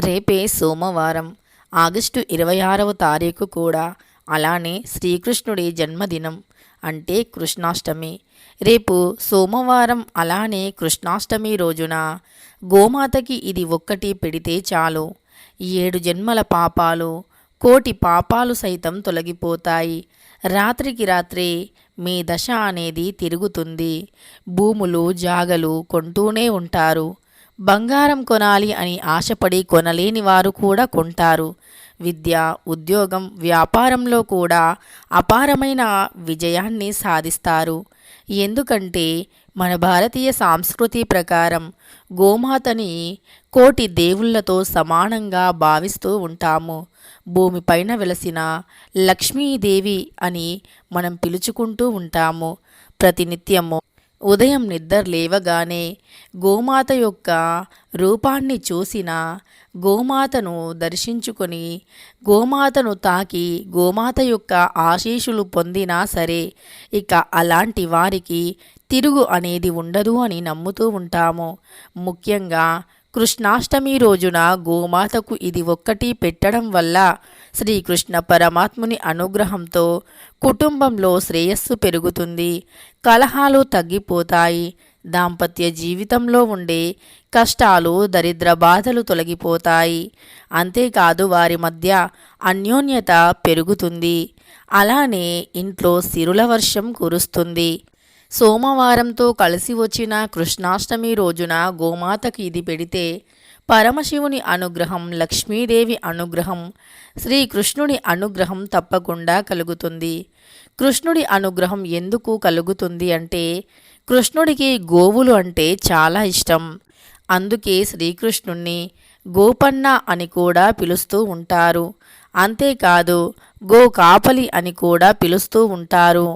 రేపే సోమవారం ఆగస్టు ఇరవై ఆరవ తారీఖు కూడా అలానే శ్రీకృష్ణుడి జన్మదినం అంటే కృష్ణాష్టమి. రేపు సోమవారం అలానే కృష్ణాష్టమి రోజున గోమాతకి ఇది ఒక్కటి పెడితే చాలు. ఏడు జన్మల పాపాలు కోటి పాపాలు సైతం తొలగిపోతాయి. రాత్రికి రాత్రే మీ దశ అనేది తిరుగుతుంది. భూములు జాగలు కొంటూనే ఉంటారు. బంగారం కొనాలి అని ఆశపడి కొనలేని వారు కూడా కొంటారు. విద్య ఉద్యోగం వ్యాపారంలో కూడా అపారమైన విజయాన్ని సాధిస్తారు. ఎందుకంటే మన భారతీయ సాంస్కృతి ప్రకారం గోమాతని కోటి దేవుళ్ళతో సమానంగా భావిస్తూ ఉంటాము. భూమిపైన వెలసిన లక్ష్మీదేవి అని మనం పిలుచుకుంటూ ఉంటాము. ప్రతినిత్యము ఉదయం నిద్ర లేవగానే గోమాత యొక్క రూపాన్ని చూసిన గోమాతను దర్శించుకొని గోమాతను తాకి గోమాత యొక్క ఆశీషులు పొందినా సరే ఇక అలాంటి వారికి తిరుగు అనేది ఉండదు అని నమ్ముతూ ఉంటాము. ముఖ్యంగా కృష్ణాష్టమి రోజున గోమాతకు ఇది ఒక్కటి పెట్టడం వల్ల శ్రీకృష్ణ పరమాత్ముని అనుగ్రహంతో కుటుంబంలో శ్రేయస్సు పెరుగుతుంది కలహాలు తగ్గిపోతాయి దాంపత్య జీవితంలో ఉండే కష్టాలు దరిద్ర బాధలు తొలగిపోతాయి. అంతేకాదు వారి మధ్య అన్యోన్యత పెరుగుతుంది. అలానే ఇంట్లో సిరుల వర్షం కురుస్తుంది. సోమవారంతో కలిసి వచ్చిన కృష్ణాష్టమి రోజున గోమాతకి ఇది పెడితే పరమశివుని అనుగ్రహం లక్ష్మీదేవి అనుగ్రహం శ్రీకృష్ణుడి అనుగ్రహం తప్పకుండా కలుగుతుంది. కృష్ణుడి అనుగ్రహం ఎందుకు కలుగుతుంది అంటే కృష్ణుడికి గోవులు అంటే చాలా ఇష్టం. అందుకే శ్రీకృష్ణుణ్ణి గోపన్న అని కూడా పిలుస్తూ ఉంటారు. అంతేకాదు గో కాపలి అని కూడా పిలుస్తూ ఉంటారు.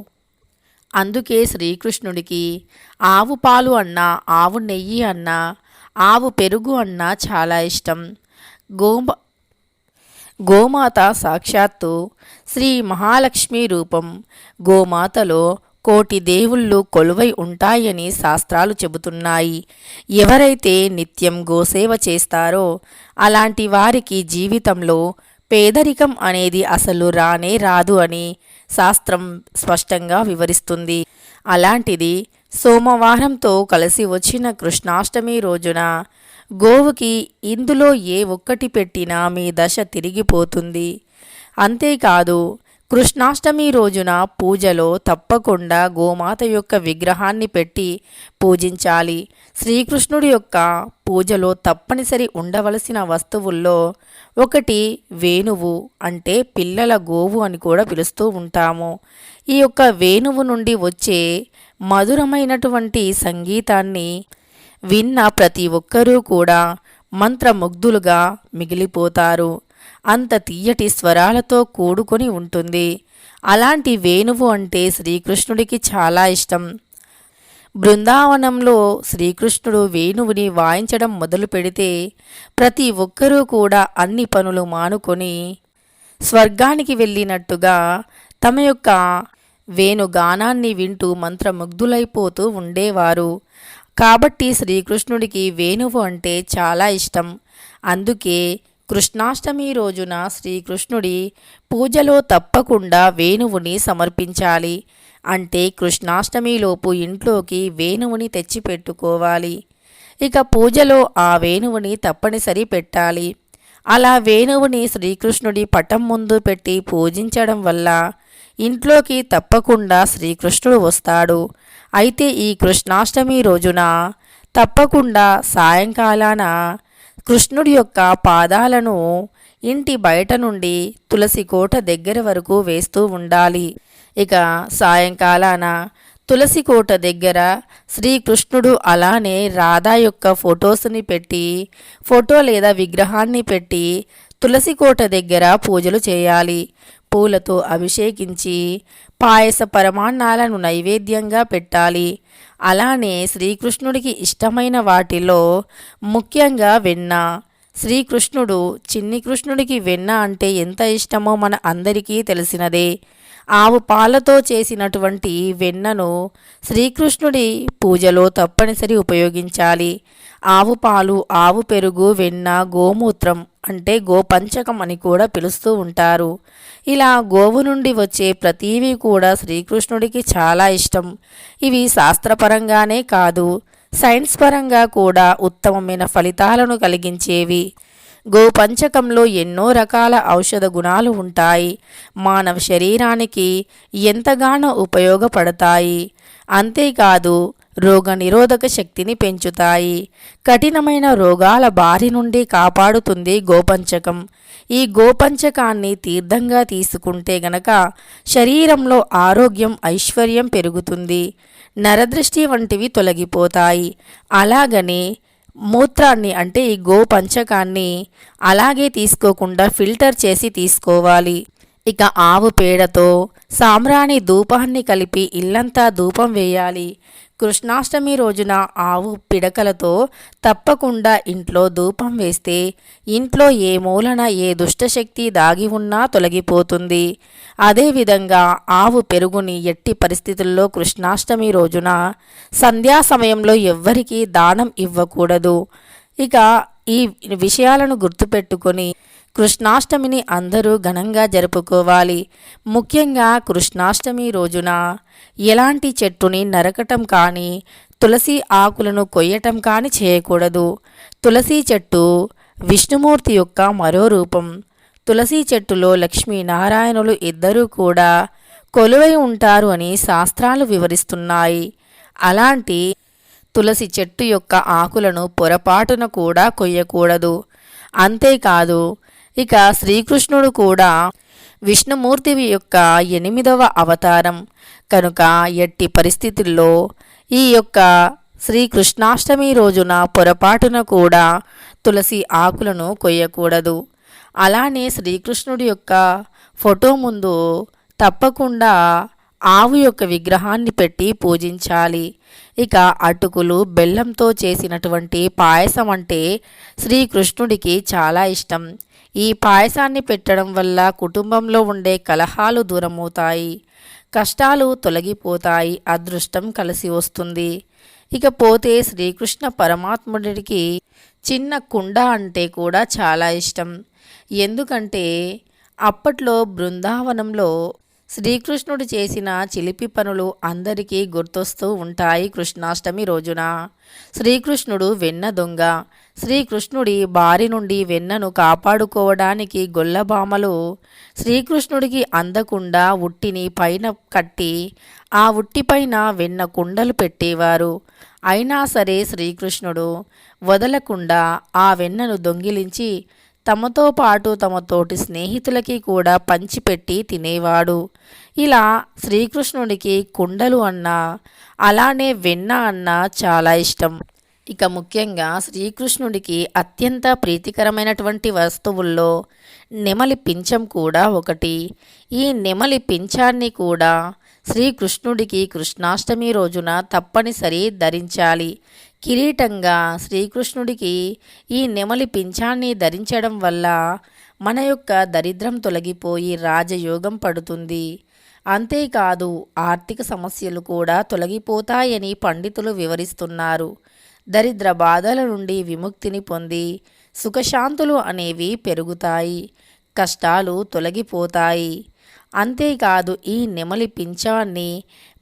అందుకే శ్రీకృష్ణుడికి ఆవు పాలు అన్నా ఆవు నెయ్యి అన్నా ఆవు పెరుగు అన్నా చాలా ఇష్టం. గోమ గోమాత సాక్షాత్తు శ్రీ మహాలక్ష్మి రూపం. గోమాతలో కోటి దేవుళ్ళు కొలువై ఉంటాయని శాస్త్రాలు చెబుతున్నాయి. ఎవరైతే నిత్యం గోసేవ చేస్తారో అలాంటి వారికి జీవితంలో పేదరికం అనేది అసలు రానే రాదు అని శాస్త్రం స్పష్టంగా వివరిస్తుంది. అలాంటిది సోమవారంతో కలిసి వచ్చిన కృష్ణాష్టమి రోజున గోవుకి ఇందులో ఏ ఒక్కటి పెట్టినా మీ దశ తిరిగిపోతుంది. అంతేకాదు కృష్ణాష్టమి రోజున పూజలో తప్పకుండా గోమాత యొక్క విగ్రహాన్ని పెట్టి పూజించాలి. శ్రీకృష్ణుడి యొక్క పూజలో తప్పనిసరి ఉండవలసిన వస్తువుల్లో ఒకటి వేణువు అంటే పిల్లల గోవు అని కూడా పిలుస్తూ ఉంటాము. ఈ యొక్క వేణువు నుండి వచ్చే మధురమైనటువంటి సంగీతాన్ని విన్న ప్రతి ఒక్కరూ కూడా మంత్రముగ్ధులుగా మిగిలిపోతారు. అంత తీయటి స్వరాలతో కూడుకొని ఉంటుంది. అలాంటి వేణువు అంటే శ్రీకృష్ణుడికి చాలా ఇష్టం. బృందావనంలో శ్రీకృష్ణుడు వేణువుని వాయించడం మొదలు పెడితే ప్రతి ఒక్కరూ కూడా అన్ని పనులు మానుకొని స్వర్గానికి వెళ్ళినట్టుగా తమ యొక్క వేణుగానాన్ని వింటూ మంత్రముగ్ధులైపోతూ ఉండేవారు. కాబట్టి శ్రీకృష్ణుడికి వేణువు అంటే చాలా ఇష్టం. అందుకే కృష్ణాష్టమి రోజున శ్రీకృష్ణుడి పూజలో తప్పకుండా వేణువుని సమర్పించాలి. అంటే కృష్ణాష్టమిలోపు ఇంట్లోకి వేణువుని తెచ్చిపెట్టుకోవాలి. ఇక పూజలో ఆ వేణువుని తప్పనిసరి పెట్టాలి. అలా వేణువుని శ్రీకృష్ణుడి పటం ముందు పెట్టి పూజించడం వల్ల ఇంట్లోకి తప్పకుండా శ్రీకృష్ణుడు వస్తాడు. అయితే ఈ కృష్ణాష్టమి రోజున తప్పకుండా సాయంకాలాన కృష్ణుడి యొక్క పాదాలను ఇంటి బయట నుండి తులసి కోట దగ్గర వరకు వేస్తూ ఉండాలి. ఇక సాయంకాలాన తులసి కోట దగ్గర శ్రీకృష్ణుడు అలానే రాధా యొక్క ఫొటోస్ని పెట్టి ఫోటో లేదా విగ్రహాన్ని పెట్టి తులసి కోట దగ్గర పూజలు చేయాలి. పూలతో అభిషేకించి పాయస పరమాన్నాలను నైవేద్యంగా పెట్టాలి. అలానే శ్రీకృష్ణుడికి ఇష్టమైన వాటిలో ముఖ్యంగా వెన్న. శ్రీకృష్ణుడు చిన్ని కృష్ణుడికి వెన్న అంటే ఎంత ఇష్టమో మన అందరికీ తెలిసినదే. ఆవు పాలతో చేసినటువంటి వెన్నను శ్రీకృష్ణుడి పూజలో తప్పనిసరి ఉపయోగించాలి. ఆవు పాలు ఆవు పెరుగు వెన్న గోమూత్రం అంటే గోపంచకం అని కూడా పిలుస్తూ ఉంటారు. ఇలా గోవు నుండి వచ్చే ప్రతీవి కూడా శ్రీకృష్ణుడికి చాలా ఇష్టం. ఇవి శాస్త్రపరంగానే కాదు సైన్స్ పరంగా కూడా ఉత్తమమైన ఫలితాలను కలిగించేవి. గోపంచకంలో ఎన్నో రకాల ఔషధ గుణాలు ఉంటాయి. మానవ శరీరానికి ఎంతగానో ఉపయోగపడతాయి. అంతేకాదు రోగ నిరోధక శక్తిని పెంచుతాయి. కఠినమైన రోగాల బారి నుండి కాపాడుతుంది గోపంచకం. ఈ గోపంచకాన్ని తీర్థంగా తీసుకుంటే గనక శరీరంలో ఆరోగ్యం ఐశ్వర్యం పెరుగుతుంది. నరదృష్టి వంటివి తొలగిపోతాయి. అలాగని మూత్రాన్ని అంటే ఈ గోపంచకాన్ని అలాగే తీసుకోకుండా ఫిల్టర్ చేసి తీసుకోవాలి. ఇక ఆవు పేడతో సామ్రాణి ధూపాన్ని కలిపి ఇల్లంతా ధూపం వేయాలి. కృష్ణాష్టమి రోజున ఆవు పిడకలతో తప్పకుండా ఇంట్లో ధూపం వేస్తే ఇంట్లో ఏ మూలన ఏ దుష్టశక్తి దాగి ఉన్నా తొలగిపోతుంది. అదేవిధంగా ఆవు పెరుగుని ఎట్టి పరిస్థితుల్లో కృష్ణాష్టమి రోజున సంధ్యా సమయంలో ఎవ్వరికీ దానం ఇవ్వకూడదు. ఇక ఈ విషయాలను గుర్తుపెట్టుకొని కృష్ణాష్టమిని అందరూ ఘనంగా జరుపుకోవాలి. ముఖ్యంగా కృష్ణాష్టమి రోజున ఎలాంటి చెట్టుని నరకటం కానీ తులసి ఆకులను కొయ్యటం కానీ చేయకూడదు. తులసి చెట్టు విష్ణుమూర్తి యొక్క మరో రూపం. తులసి చెట్టులో లక్ష్మీనారాయణులు ఇద్దరూ కూడా కొలువై ఉంటారు అని శాస్త్రాలు వివరిస్తున్నాయి. అలాంటి తులసి చెట్టు యొక్క ఆకులను పొరపాటున కూడా కొయ్యకూడదు. అంతేకాదు ఇక శ్రీకృష్ణుడు కూడా విష్ణుమూర్తి యొక్క ఎనిమిదవ అవతారం. కనుక ఎట్టి పరిస్థితుల్లో ఈ యొక్క శ్రీకృష్ణాష్టమి రోజున పొరపాటున కూడా తులసి ఆకులను కొయ్యకూడదు. అలానే శ్రీకృష్ణుడి యొక్క ఫోటో ముందు తప్పకుండా ఆవు యొక్క విగ్రహాన్ని పెట్టి పూజించాలి. ఇక అటుకులు బెల్లంతో చేసినటువంటి పాయసం అంటే శ్రీకృష్ణుడికి చాలా ఇష్టం. ఈ పాయసాన్ని పెట్టడం వల్ల కుటుంబంలో ఉండే కలహాలు దూరమవుతాయి. కష్టాలు తొలగిపోతాయి. అదృష్టం కలిసి వస్తుంది. ఇకపోతే శ్రీకృష్ణ పరమాత్ముడికి చిన్న కుండ అంటే కూడా చాలా ఇష్టం. ఎందుకంటే అప్పట్లో బృందావనంలో శ్రీకృష్ణుడు చేసిన చిలిపి పనులు అందరికీ గుర్తొస్తూ ఉంటాయి కృష్ణాష్టమి రోజున. శ్రీకృష్ణుడు వెన్న దొంగ. శ్రీకృష్ణుడి బారి నుండి వెన్నను కాపాడుకోవడానికి గొల్లబామలు శ్రీకృష్ణుడికి అందకుండా ఉట్టిని పైన కట్టి ఆ ఉట్టిపైన వెన్న కుండలు పెట్టేవారు. అయినా సరే శ్రీకృష్ణుడు వదలకుండా ఆ వెన్నను దొంగిలించి తమతో పాటు తమ తోటి స్నేహితులకి కూడా పంచిపెట్టి తినేవాడు. ఇలా శ్రీకృష్ణుడికి కుండలు అన్నా అలానే వెన్న అన్నా చాలా ఇష్టం. ఇక ముఖ్యంగా శ్రీకృష్ణుడికి అత్యంత ప్రీతికరమైనటువంటి వస్తువుల్లో నెమలి పింఛం కూడా ఒకటి. ఈ నెమలి పింఛాన్ని కూడా శ్రీకృష్ణుడికి కృష్ణాష్టమి రోజున తప్పనిసరి ధరించాలి. కిరీటంగా శ్రీకృష్ణుడికి ఈ నెమలి పింఛాన్ని ధరించడం వల్ల మన యొక్క దరిద్రం తొలగిపోయి రాజయోగం పడుతుంది. అంతేకాదు ఆర్థిక సమస్యలు కూడా తొలగిపోతాయని పండితులు వివరిస్తున్నారు. దరిద్ర బాధల నుండి విముక్తిని పొంది సుఖశాంతులు అనేవి పెరుగుతాయి కష్టాలు తొలగిపోతాయి. అంతేకాదు ఈ నెమలి పించాన్ని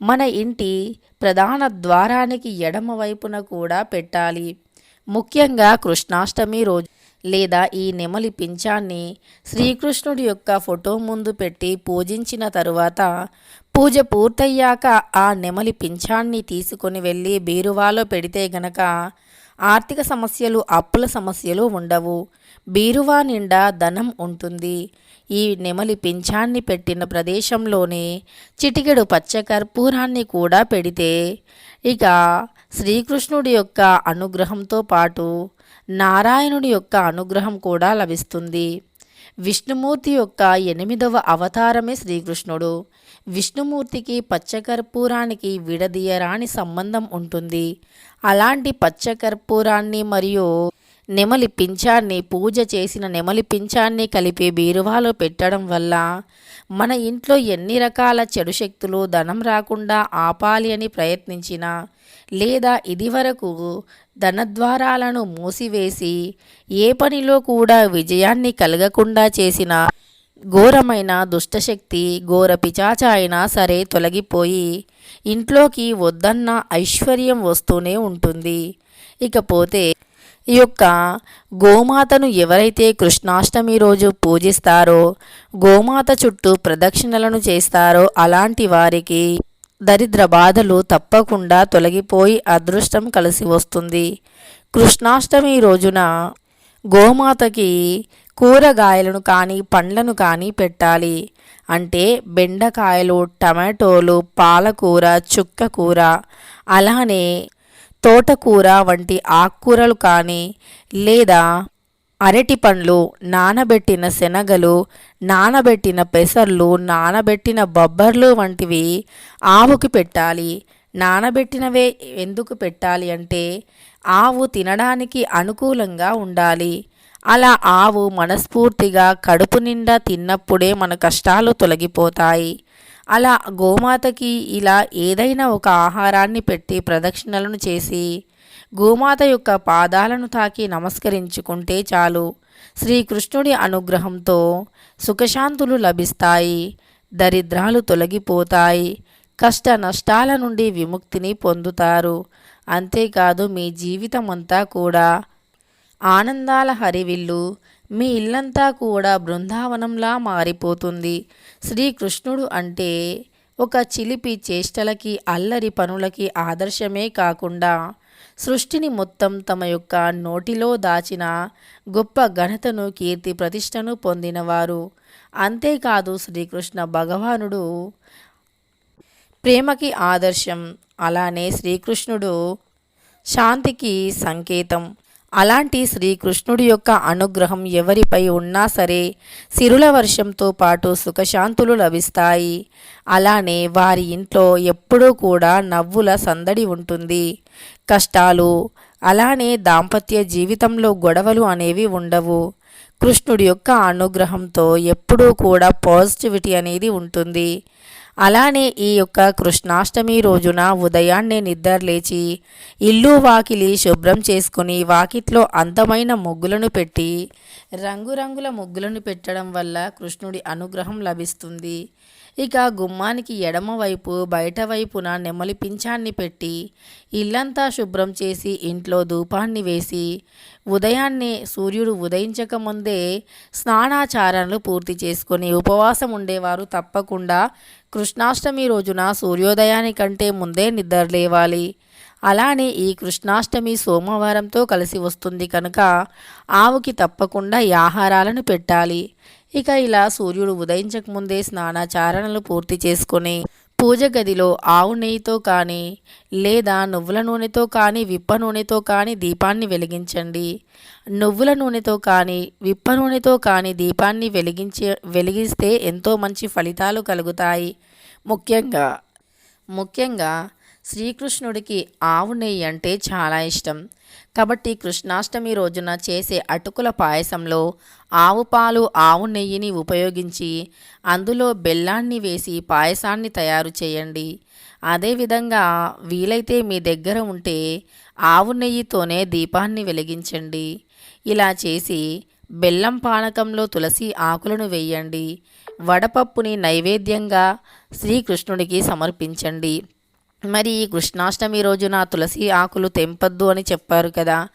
మన ఇంటి ప్రధాన ద్వారానికి ఎడమ వైపున కూడా పెట్టాలి. ముఖ్యంగా కృష్ణాష్టమి రోజు లేదా ఈ నెమలి పింఛాన్ని శ్రీకృష్ణుడి యొక్క ఫోటో ముందు పెట్టి పూజించిన తరువాత పూజ పూర్తయ్యాక ఆ నెమలి పింఛాన్ని తీసుకొని వెళ్ళి బీరువాలో పెడితే గనక ఆర్థిక సమస్యలు అప్పుల సమస్యలు ఉండవు. బీరువా నిండా ధనం ఉంటుంది. ఈ నెమలి పింఛాన్ని పెట్టిన ప్రదేశంలోనే చిటికెడు పచ్చ కర్పూరాన్ని కూడా పెడితే ఇక శ్రీకృష్ణుడి యొక్క అనుగ్రహంతో పాటు నారాయణుడి యొక్క అనుగ్రహం కూడా లభిస్తుంది. విష్ణుమూర్తి యొక్క ఎనిమిదవ అవతారమే శ్రీకృష్ణుడు. విష్ణుమూర్తికి పచ్చకర్పూరానికి విడదీయరాని సంబంధం ఉంటుంది. అలాంటి పచ్చకర్పూరాన్ని మరియు నెమలి పింఛాన్ని పూజ చేసిన నెమలి పింఛాన్ని కలిపి బీరువాలో పెట్టడం వల్ల మన ఇంట్లో ఎన్ని రకాల చెడు శక్తులు ధనం రాకుండా ఆపాలి అని ప్రయత్నించినా లేదా ఇదివరకు ధనద్వారాలను మూసివేసి ఏ పనిలో కూడా విజయాన్ని కలగకుండా చేసిన ఘోరమైన దుష్టశక్తి ఘోర పిచాచ అయినా సరే తొలగిపోయి ఇంట్లోకి వద్దన్న ఐశ్వర్యం వస్తూనే ఉంటుంది. ఇకపోతే ఈ యొక్క గోమాతను ఎవరైతే కృష్ణాష్టమి రోజు పూజిస్తారో గోమాత చుట్టూ ప్రదక్షిణలను చేస్తారో అలాంటి వారికి దరిద్ర బాధలు తప్పకుండా తొలగిపోయి అదృష్టం కలిసి వస్తుంది. కృష్ణాష్టమి రోజున గోమాతకి కూరగాయలను కానీ పండ్లను కానీ పెట్టాలి. అంటే బెండకాయలు టమాటోలు పాలకూర చుక్కకూర అలానే తోటకూర వంటి ఆకుకూరలు కానీ లేదా అరటి పండ్లు నానబెట్టిన శనగలు నానబెట్టిన పెసర్లు నానబెట్టిన బొబ్బర్లు వంటివి ఆవుకి పెట్టాలి. నానబెట్టినవే ఎందుకు పెట్టాలి అంటే ఆవు తినడానికి అనుకూలంగా ఉండాలి. అలా ఆవు మనస్ఫూర్తిగా కడుపు నిండా తిన్నప్పుడే మన కష్టాలు తొలగిపోతాయి. అలా గోమాతకి ఇలా ఏదైనా ఒక ఆహారాన్ని పెట్టి ప్రదక్షిణలను చేసి గోమాత యొక్క పాదాలను తాకి నమస్కరించుకుంటే చాలు. శ్రీకృష్ణుడి అనుగ్రహంతో సుఖశాంతులు లభిస్తాయి. దరిద్రాలు తొలగిపోతాయి. కష్ట నష్టాల నుండి విముక్తిని పొందుతారు. అంతేకాదు మీ జీవితం అంతా కూడా ఆనందాల హరివిల్లు. మీ ఇల్లంతా కూడా బృందావనంలా మారిపోతుంది. శ్రీకృష్ణుడు అంటే ఒక చిలిపి చేష్టలకి అల్లరి పనులకి ఆదర్శమే కాకుండా సృష్టిని మొత్తం తమ యొక్క నోటిలో దాచిన గొప్ప ఘనతను కీర్తి ప్రతిష్టను పొందినవారు. అంతేకాదు శ్రీకృష్ణ భగవానుడు ప్రేమకి ఆదర్శం. అలానే శ్రీకృష్ణుడు శాంతికి సంకేతం. అలాంటి శ్రీకృష్ణుడి యొక్క అనుగ్రహం ఎవరిపై ఉన్నా సరే సిరుల వర్షంతో పాటు సుఖశాంతులు లభిస్తాయి. అలానే వారి ఇంట్లో ఎప్పుడూ కూడా నవ్వుల సందడి ఉంటుంది. కష్టాలు అలానే దాంపత్య జీవితంలో గొడవలు అనేవి ఉండవు. కృష్ణుడి యొక్క అనుగ్రహంతో ఎప్పుడూ కూడా పాజిటివిటీ అనేది ఉంటుంది. అలానే ఈ యొక్క కృష్ణాష్టమి రోజున ఉదయాన్నే నిద్రలేచి ఇల్లు వాకిలి శుభ్రం చేసుకుని వాకిట్లో అందమైన ముగ్గులను పెట్టి రంగురంగుల ముగ్గులను పెట్టడం వల్ల కృష్ణుడి అనుగ్రహం లభిస్తుంది. ఇక గుమ్మానికి ఎడమవైపు బయట వైపున నెమలి పింఛాన్ని పెట్టి ఇల్లంతా శుభ్రం చేసి ఇంట్లో ధూపాన్ని వేసి ఉదయాన్నే సూర్యుడు ఉదయించక ముందే స్నానాచారాలు పూర్తి చేసుకొని ఉపవాసం ఉండేవారు తప్పకుండా కృష్ణాష్టమి రోజున సూర్యోదయానికంటే ముందే నిద్ర లేవాలి. అలానే ఈ కృష్ణాష్టమి సోమవారంతో కలిసి వస్తుంది కనుక ఆవుకి తప్పకుండా ఈ ఆహారాలను పెట్టాలి. ఇక ఇలా సూర్యుడు ఉదయించకముందే స్నానాచారణలు పూర్తి చేసుకొని పూజ గదిలో ఆవు నెయ్యితో కానీ లేదా నువ్వుల నూనెతో కానీ విప్ప నూనెతో కానీ దీపాన్ని వెలిగించండి. నువ్వుల నూనెతో కానీ విప్ప నూనెతో కానీ దీపాన్ని వెలిగించే వెలిగిస్తే ఎంతో మంచి ఫలితాలు కలుగుతాయి. ముఖ్యంగా ముఖ్యంగా శ్రీకృష్ణుడికి ఆవు నెయ్యి అంటే చాలా ఇష్టం. కాబట్టి కృష్ణాష్టమి రోజున చేసే అటుకుల పాయసంలో ఆవు పాలు ఆవు నెయ్యిని ఉపయోగించి అందులో బెల్లాన్ని వేసి పాయసాన్ని తయారు చేయండి. అదేవిధంగా వీలైతే మీ దగ్గర ఉంటే ఆవు నెయ్యితోనే దీపాన్ని వెలిగించండి. ఇలా చేసి బెల్లం పానకంలో తులసి ఆకులను వేయండి. వడపప్పుని నైవేద్యంగా శ్రీకృష్ణుడికి సమర్పించండి. మరి ఈ కృష్ణాష్టమి రోజున తులసి ఆకులు తెంపద్దు అని చెప్పారు కదా.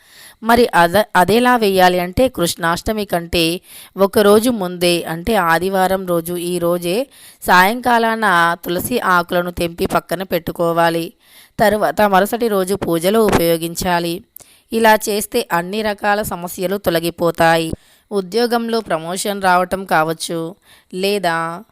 మరి అద అదేలా వేయాలి అంటే కృష్ణాష్టమి కంటే ఒకరోజు ముందే అంటే ఆదివారం రోజు ఈ రోజే సాయంకాలాన తులసి ఆకులను తెంపి పక్కన పెట్టుకోవాలి. తరువాత మరుసటి రోజు పూజలో ఉపయోగించాలి. ఇలా చేస్తే అన్ని రకాల సమస్యలు తొలగిపోతాయి. ఉద్యోగంలో ప్రమోషన్ రావటం కావచ్చు లేదా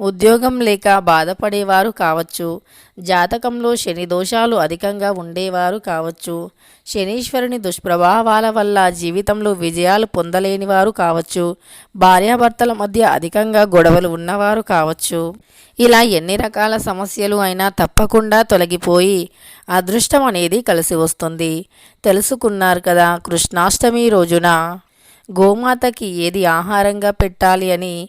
ఉద్యోగం లేక బాధపడేవారు కావచ్చు. జాతకంలో శని దోషాలు అధికంగా ఉండేవారు కావచ్చు. శనీశ్వరుని దుష్ప్రభావాల వల్ల జీవితంలో విజయాలు పొందలేని వారు కావచ్చు. భార్యాభర్తల మధ్య అధికంగా గొడవలు ఉన్నవారు కావచ్చు. ఇలా ఎన్ని రకాల సమస్యలు అయినా తప్పకుండా తొలగిపోయి అదృష్టం అనేది కలిసి వస్తుంది. తెలుసుకున్నారు కదా కృష్ణాష్టమి రోజున. గోమాతకి ఏది ఆహారంగా పెట్టాలి అని